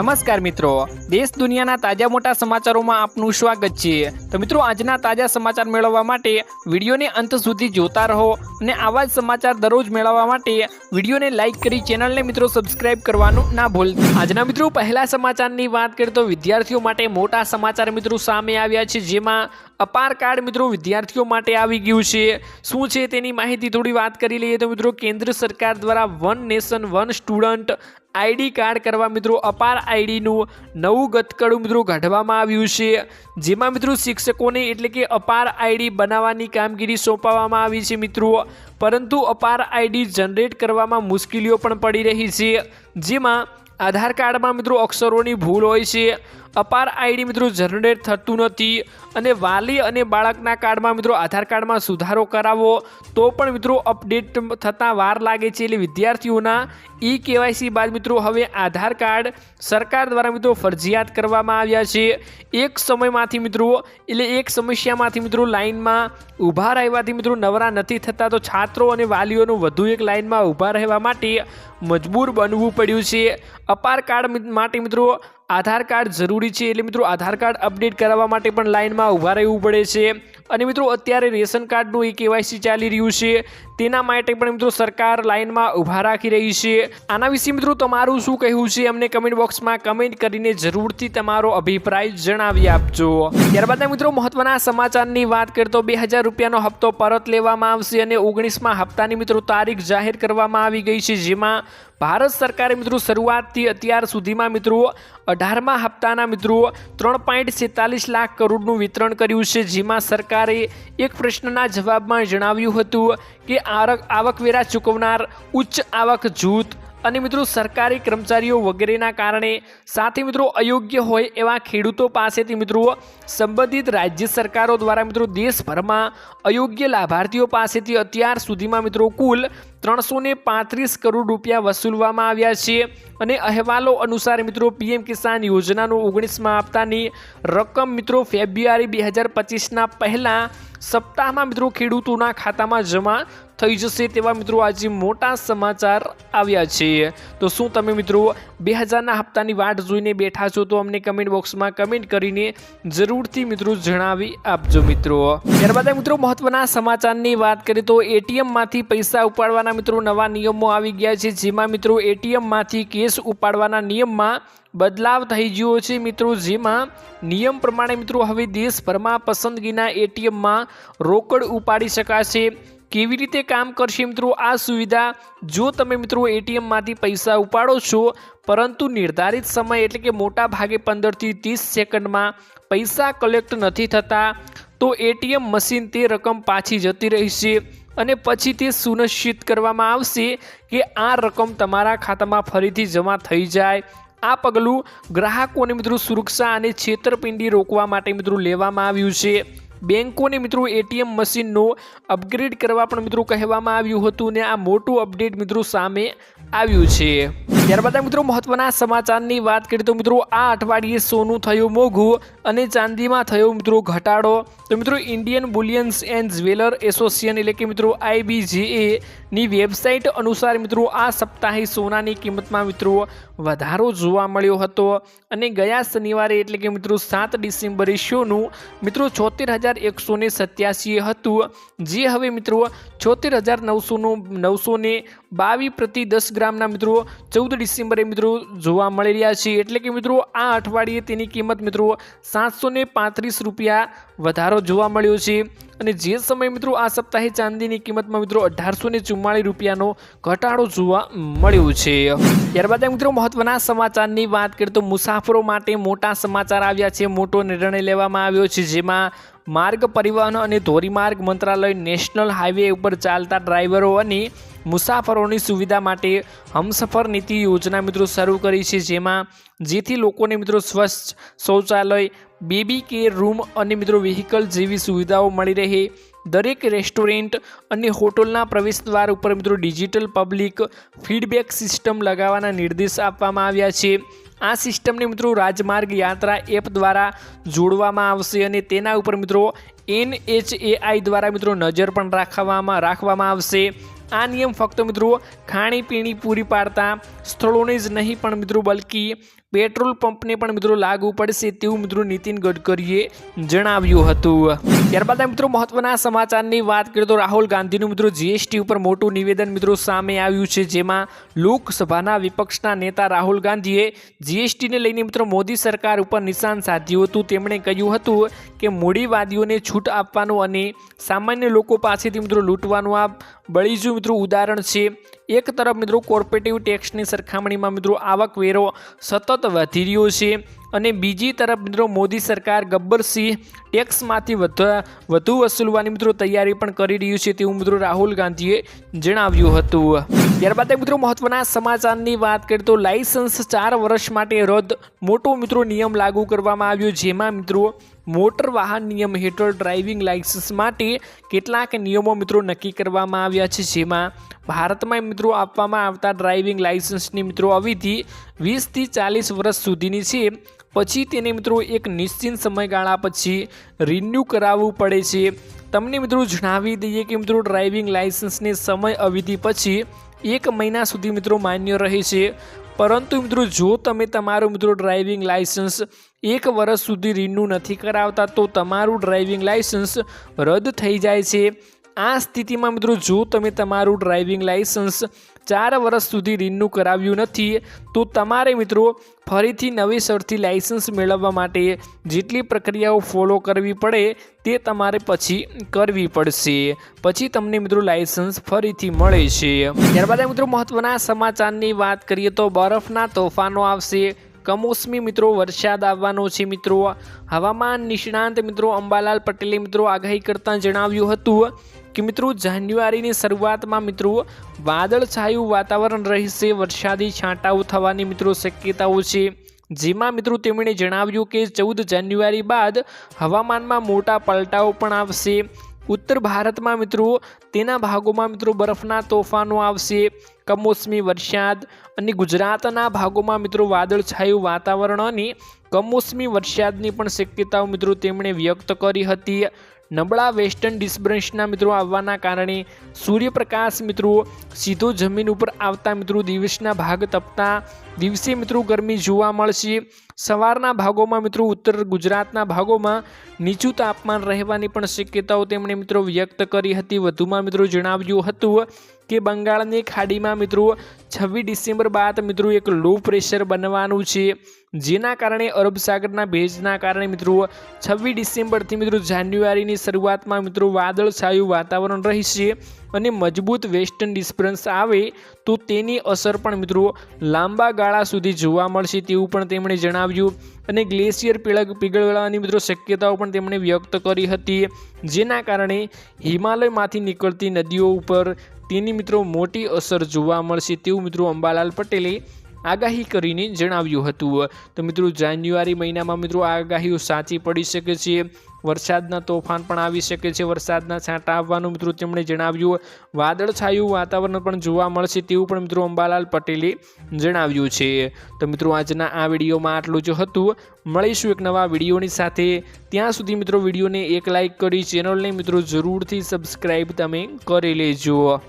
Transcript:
નમસ્કાર મિત્રો. દેશ દુનિયાના તાજા મોટા સમાચારોમાં આપનું સ્વાગત છે. તો મિત્રો, આજના તાજા સમાચાર મેળવવા માટે વિડીયોને અંત સુધી જોતા રહો અને આવા જ સમાચાર દરરોજ મેળવવા માટે વિડીયોને લાઇક કરી ચેનલને મિત્રો સબસ્ક્રાઇબ કરવાનું ના ભૂલતા આજના મિત્રો, પહેલા સમાચારની વાત કરીએ તો વિદ્યાર્થીઓ માટે મોટા સમાચાર મિત્રો સામે આવ્યા છે, જેમાં અપાર કાર્ડ મિત્રો વિદ્યાર્થીઓ માટે આવી ગયું છે. શું છે તેની માહિતી થોડી વાત કરી લઈએ તો મિત્રો, કેન્દ્ર સરકાર દ્વારા one nation, one student ID card કરવા મિત્રો અપાર આઈડીનું નવું ગતકડું મિત્રો કાઢવામાં આવ્યું છે. જેમાં મિત્રો શિક્ષકોને એટલે કે અપાર આઈડી બનાવવાની કામગીરી સોંપવામાં આવી છે મિત્રો. પરંતુ અપાર આઈડી જનરેટ કરવામાં મુશ્કેલીઓ પણ પડી રહી છે. જેમાં આધાર કાર્ડમાં મિત્રો અક્ષરોની ભૂલ હોય છે. અપાર આઈડી મિત્રો જનરેટ થતું નથી અને વાલી અને બાળકના કાર્ડમાં મિત્રો આધાર કાર્ડમાં સુધારો કરાવો, તો પણ મિત્રો અપડેટ થતાં વાર લાગે છે એટલે વિદ્યાર્થીઓના ઈ કેવાયસી બાદ મિત્રો હવે આધાર કાર્ડ સરકાર દ્વારા મિત્રો ફરજિયાત કરવામાં આવ્યા છે. એક સમયમાંથી મિત્રો, એટલે એક સમસ્યામાંથી મિત્રો લાઇનમાં ઊભા રહેવાથી મિત્રો નવરા નથી થતા, તો છાત્રો અને વાલીઓનું વધુ એક લાઇનમાં ઊભા રહેવા માટે મજબૂર બનવું પડ્યું છે. અપાર કાર્ડ માટે મિત્રો આધાર કાર્ડ જરૂરી છે એટલે મિત્રો આધાર કાર્ડ અપડેટ કરાવવા માટે પણ લાઇનમાં ઊભા રહેવું પડે છે. અને મિત્રો અત્યારે રેશન કાર્ડનું એ કેવાયસી ચાલી રહ્યું છે. તેના માટે પણ મિત્રો સરકાર લાઇનમાં ઊભા રાખી રહી છે. આના વિશે મિત્રો તમારું શું કહેવું છે? અમને કમેન્ટ બોક્સમાં કમેન્ટ કરીને જરૂરથી તમારો અભિપ્રાય જણાવી આપજો. ત્યારબાદ મિત્રો મહત્વના સમાચારની વાત કરીએ તો બે હજાર રૂપિયાનો હપ્તો પરત લેવામાં આવશે અને ઓગણીસમાં હપ્તાની મિત્રો તારીખ જાહેર કરવામાં આવી ગઈ છે. જેમાં ભારત સરકારે મિત્રો શરૂઆતથી અત્યાર સુધીમાં મિત્રો અઢારમા હપ્તાના મિત્રો ત્રણ પોઈન્ટ સેતાલીસ લાખ કરોડનું વિતરણ કર્યું છે, જેમાં સરકારે એક પ્રશ્નના જવાબમાં જણાવ્યું હતું કે આવક આવકવેરા ચૂકવનાર ઉચ્ચ આવક જૂથ અને મિત્રો સરકારી કર્મચારીઓ વગેરેના કારણે સાથે મિત્રો અયોગ્ય હોય એવા ખેડૂતો પાસેથી મિત્રો સંબંધિત રાજ્ય સરકારો દ્વારા મિત્રો દેશભરમાં અયોગ્ય લાભાર્થીઓ પાસેથી અત્યાર સુધીમાં મિત્રો કુલ ત્રણસો પાંત્રીસ કરોડ રૂપિયા વસૂલવામાં આવ્યા છે. અને અહેવાલો અનુસાર મિત્રો પીએમ કિસાન યોજનાનું ઓગણીસમાં હપ્તાની રકમ મિત્રો ફેબ્રુઆરી બે હજાર પચીસના પહેલાં સપ્તાહમાં મિત્રો ખેડૂતોના ખાતામાં જમા થઈ જશે તેવા મિત્રો આજે મોટા સમાચાર આવ્યા છે. તો શું તમે મિત્રો બે હજારના હપ્તાની વાટ જોઈને બેઠા છો તો અમને કમેન્ટ બોક્સમાં કમેન્ટ કરીને જરૂરથી મિત્રો જણાવી આપજો મિત્રો. ત્યારબાદ મિત્રો મહત્વના સમાચારની વાત કરીએ તો એટીએમમાંથી પૈસા ઉપાડવાના મિત્રો નવા નિયમો આવી ગયા છે, જેમાં મિત્રો એટીએમમાંથી કેશ ઉપાડવાના નિયમમાં બદલાવ થઈ ગયો છે મિત્રો, જેમાં નિયમ પ્રમાણે મિત્રો હવે દેશભરમાં પસંદગીના એટીએમમાં રોકડ ઉપાડી શકાશે. કેવી રીતે કામ કરશે મિત્રો? આ સુવિધા જો તમે મિત્રો એટીએમમાંથી પૈસા ઉપાડો છો, પરંતુ નિર્ધારિત સમય એટલે કે મોટા ભાગે પંદરથી ત્રીસ સેકન્ડમાં પૈસા કલેક્ટ નથી થતા, તો એટીએમ મશીન તે રકમ પાછી જતી રહેશે અને પછી તે સુનિશ્ચિત કરવામાં આવશે કે આ રકમ તમારા ખાતામાં ફરીથી જમા થઈ જાય. આ પગલું ગ્રાહકોને મિત્રો સુરક્ષા અને છેતરપિંડી રોકવા માટે મિત્રો લેવામાં આવ્યું છે. બેંકોને મિત્રો એટીએમ મશીનનો અપગ્રેડ કરવા પણ મિત્રો કહેવામાં આવ્યું હતું ને આ મોટું અપડેટ મિત્રો સામે આવ્યું છે. ત્યારબાદ મિત્રો મહત્વના સમાચારની વાત કરીએ તો મિત્રો આ અઠવાડિયે સોનું થયું મોઘું અને ચાંદીમાં થયો મિત્રો ઘટાડો. તો મિત્રો Indian bullions and jeweller association એટલે કે મિત્રો આઈબીજીએની વેબસાઇટ અનુસાર મિત્રો આ સપ્તાહે સોનાની કિંમતમાં મિત્રો વધારો જોવા મળ્યો હતો. અને ગયા શનિવારે એટલે કે મિત્રો સાત ડિસેમ્બરે સોનું મિત્રો છોતેર હજાર એકસો ને સત્યાસી હતું. જે હવે મિત્રો છોતેર હજાર નવસોનું નવસો ને બાવીસ પ્રતિ દસ ગ્રામના મિત્રો ચૌદ ડિસેમ્બરે મિત્રો જોવા મળી રહ્યા છે એટલે કે મિત્રો આ અઠવાડિયે તેની કિંમત મિત્રો સાતસો પાંત્રીસ રૂપિયા વધારો જોવા મળ્યો છે. અને જે સમયે મિત્રો આ સપ્તાહે ચાંદીની કિંમતમાં મિત્રો અઢારસો ને ચુમ્માળીસ રૂપિયાનો ઘટાડો જોવા મળ્યો છે. ત્યારબાદ મિત્રો મહત્વના સમાચારની વાત કરીએ તો મુસાફરો માટે મોટા સમાચાર આવ્યા છે. મોટો નિર્ણય લેવામાં આવ્યો છે, જેમાં માર્ગ પરિવહન અને ધોરીમાર્ગ મંત્રાલય નેશનલ હાઈવે ઉપર ચાલતા ડ્રાઈવરો અને મુસાફરોની સુવિધા માટે હમસફર નીતિ યોજના મિત્રો શરૂ કરી છે, જેમાં જેથી લોકોને મિત્રો સ્વચ્છ શૌચાલય, બેબી કેર રૂમ અને મિત્રો વ્હીકલ જેવી સુવિધાઓ મળી રહે. દરેક રેસ્ટોરન્ટ અને હોટલના પ્રવેશદ્વાર ઉપર મિત્રો ડિજિટલ પબ્લિક ફીડબેક સિસ્ટમ લગાવવાના નિર્દેશ આપવામાં આવ્યા છે. આ સિસ્ટમને મિત્રો રાજમાર્ગ યાત્રા એપ દ્વારા જોડવામાં આવશે અને તેના ઉપર મિત્રો એનએચએઆઈ દ્વારા મિત્રો નજર પણ રાખવામાં રાખવામાં આવશે. આ નિયમ ફક્ત મિત્રો ખાણીપીણી પૂરી પાડતા સ્થળોને જ નહીં પણ મિત્રો બલકી પેટ્રોલ પંપને પણ મિત્રો લાગુ પડશે તેવું મિત્રો નીતિન ગડકરીએ જણાવ્યું હતું. ત્યારબાદ મિત્રો મહત્વના સમાચારની વાત કરીએ તો રાહુલ ગાંધીનું મિત્રો જીએસટી ઉપર મોટું નિવેદન મિત્રો સામે આવ્યું છે, જેમાં લોકસભાના વિપક્ષના નેતા રાહુલ ગાંધીએ જીએસટીને લઈને મિત્રો મોદી સરકાર ઉપર નિશાન સાધ્યું હતું. તેમણે કહ્યું હતું કે મૂડીવાદીઓને છૂટ આપવાનું અને સામાન્ય લોકો પાસેથી મિત્રો લૂંટવાનું આ બળીજું મિત્રો ઉદાહરણ છે. એક તરફ મિત્રો કોર્પોરેટિવ ટેક્સની સરખામણીમાં મિત્રો આવકવેરો સતત વધી રહ્યો છે અને બીજી તરફ મિત્રો મોદી સરકાર ગબ્બરસિંહ ટેક્સમાંથી વધુ વસૂલવાની મિત્રો તૈયારી પણ કરી રહ્યું છે તેવું મિત્રો રાહુલ ગાંધીએ જણાવ્યું હતું. ત્યારબાદ મિત્રો મહત્વના સમાચારની વાત કરીએ તો લાઇસન્સ ચાર વર્ષ માટે રદ. મોટો મિત્રો નિયમ લાગુ કરવામાં આવ્યો, જેમાં મિત્રો મોટર વાહન નિયમ હેઠળ ડ્રાઇવિંગ લાઇસન્સ માટે કેટલાક નિયમો મિત્રો નક્કી કરવામાં આવ્યા છે, જેમાં ભારતમાં મિત્રો આપવામાં આવતા ડ્રાઇવિંગ લાઇસન્સની મિત્રો અવધિ વીસથી ચાલીસ વર્ષ સુધીની છે. પછી તેને મિત્રો એક નિશ્ચિત સમયગાળા પછી રિન્યૂ કરાવવું પડે છે. તમને મિત્રો જણાવી દઈએ કે મિત્રો ડ્રાઇવિંગ લાઇસન્સની સમય અવધિ પછી એક મહિના સુધી મિત્રો માન્ય રહે છે. પરંતુ મિત્રો, જો તમે તમારું મિત્રો ડ્રાઇવિંગ લાઇસન્સ એક વર્ષ સુધી રિન્યૂ નથી કરાવતા, તો તમારું ડ્રાઇવિંગ લાઇસન્સ રદ થઈ જાય છે. આ સ્થિતિમાં મિત્રો, જો તમે તમારું ડ્રાઇવિંગ લાઇસન્સ ચાર વર્ષ સુધી રિન્યૂ કરાવ્યું નથી, તો તમારે મિત્રો ફરીથી નવેસરથી લાઇસન્સ મેળવવા માટે જેટલી પ્રક્રિયાઓ ફોલો કરવી પડે તે તમારે પછી કરવી પડશે. પછી તમને મિત્રો લાઇસન્સ ફરીથી મળે છે. ત્યારબાદ મિત્રો મહત્વના સમાચારની વાત કરીએ તો બરફના તોફાનો આવશે. કમોસમી મિત્રો વરસાદ આવવાનો છે મિત્રો. હવામાન નિષ્ણાંત મિત્રો અંબાલાલ પટેલે મિત્રો આગાહી કરતાં જણાવ્યું હતું કે મિત્રો, જાન્યુઆરીની શરૂઆતમાં મિત્રો વાદળછાયું વાતાવરણ રહેશે, વરસાદી છાંટાઓ થવાની મિત્રો શક્યતાઓ છે. જેમાં મિત્રો તેમણે જણાવ્યું કે ચૌદ જાન્યુઆરી બાદ હવામાનમાં મોટા પલટાઓ પણ આવશે. ઉત્તર ભારતમાં મિત્રો, તેના ભાગોમાં મિત્રો બરફના તોફાનો આવશે. કમોસમી વરસાદ અને ગુજરાતના ભાગોમાં મિત્રો વાદળછાયું વાતાવરણ અને કમોસમી વરસાદની પણ શક્યતાઓ મિત્રો તેમણે વ્યક્ત કરી હતી. નબળા વેસ્ટર્ન ડિસ્ટર્બન્સના મિત્રો આવવાના કારણે સૂર્યપ્રકાશ મિત્રો સીધો જમીન ઉપર આવતા મિત્રો દિવસના ભાગ તપતા દિવસે મિત્રો ગરમી જોવા મળશે. સવારના ભાગોમાં મિત્રો ઉત્તર ગુજરાતના ભાગોમાં નીચું તાપમાન રહેવાની પણ શક્યતાઓ તેમણે મિત્રો વ્યક્ત કરી હતી. વધુમાં મિત્રો જણાવ્યું હતું કે બંગાળની ખાડીમાં મિત્રો. છવ્વીસ ડિસેમ્બર બાદ મિત્રો એક લો પ્રેશર બનવાનું છે. જેના કારણે અરબ સાગરના ભેજના કારણે મિત્રો છવ્વીસ ડિસેમ્બરથી મિત્રો જાન્યુઆરીની શરૂઆતમાં મિત્રો વાદળછાયું વાતાવરણ રહેશે અને મજબૂત વેસ્ટર્ન ડિસ્ટર્બન્સ આવે તો તેની અસર પણ મિત્રો લાંબા ગાળા સુધી જોવા મળશે તેવું પણ તેમણે જણાવ્યું અને ગ્લેશિયર પીળગ પીગળવાની મિત્રો શક્યતાઓ પણ તેમણે વ્યક્ત કરી હતી. જેના કારણે હિમાલયમાંથી નીકળતી નદીઓ ઉપર તેની મિત્રો મોટી અસર જોવા મળશે તેવું મિત્રો અંબાલાલ પટેલે આગાહી કરીને જણાવ્યું હતું. તો મિત્રો, જાન્યુઆરી મહિનામાં મિત્રો આગાહીઓ સાચી પડી શકે છે. વરસાદના તોફાન પણ આવી શકે છે. વરસાદના છાંટા આવવાનું મિત્રો તેમણે જણાવ્યું. વાદળછાયું વાતાવરણ પણ જોવા મળશે તેવું પણ મિત્રો અંબાલાલ પટેલે જણાવ્યું છે. તો મિત્રો, આજના આ વિડીયોમાં આટલું જ હતું. મળીશું એક નવા વિડીયોની સાથે. ત્યાં સુધી મિત્રો, વિડીયોને એક લાઇક કરી, ચેનલને મિત્રો, જરૂરથી સબસ્ક્રાઈબ તમે કરી લેજો.